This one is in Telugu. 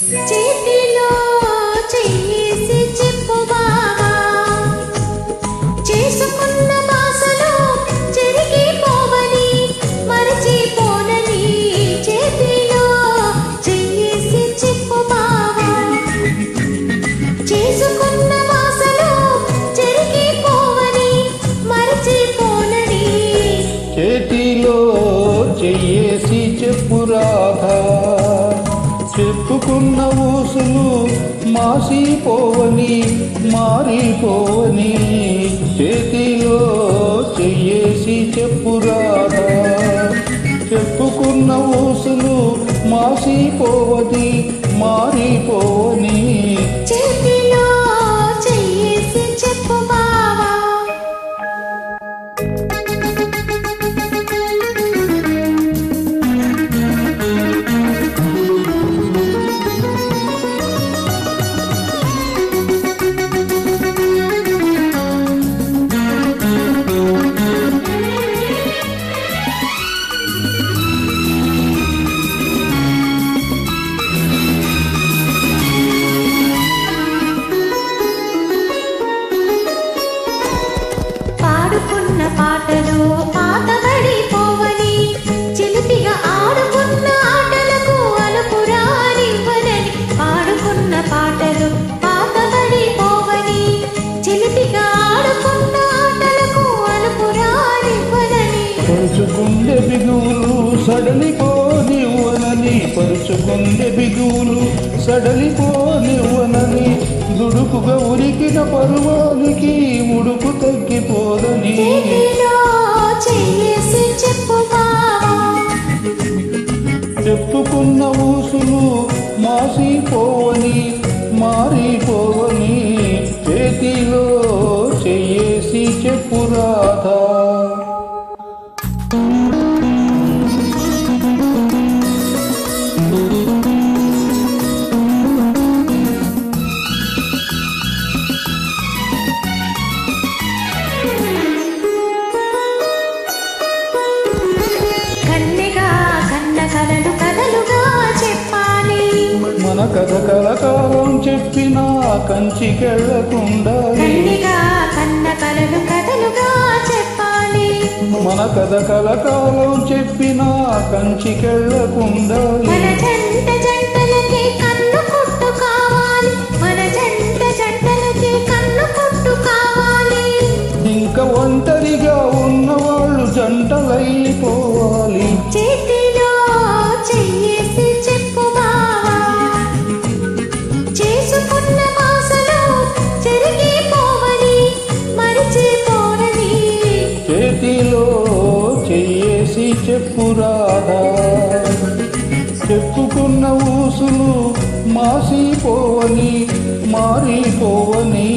చేతిలో చెయ్యేసి చెప్పు బావా. చేసుకున్న బాసలో చెరిగిపోవని మరచిపోనని చేతిలో చెయ్యేసి చెప్పు బావా. చేసుకున్న చెరిగిపోవని మరచిపోనని చేతిలో ఉన్న ఊసులు మాసిపోవని మారిపోవని చేతిలో చెయ్యేసి చెప్పురా చెప్పుకున్న ఊసులు మాసిపోవని సడలిపోనివ్వనని పరుచుకుండే బిగువులు సడలిపోనివ్వనని దుడుకుగా ఉరికిన పరువానికి ఉడుకు తగ్గిపోదని. చెప్పుకున్న ఊసులు మాసిపోవని మారిపోవని చేతిలో చెయ్యేసి చెప్పు రాధా. మన కథ కలకాలం చెప్పిన చెప్పాలి మన కథ కలకాలం చెప్పిన కావాలి. ఇంకా ఒంటరిగా ఉన్నవాళ్ళు జంటలైపోవాలి. చేసి చెప్పురాదా? చెప్పుకున్న ఊసులు మాసిపోవని మారిపోవని.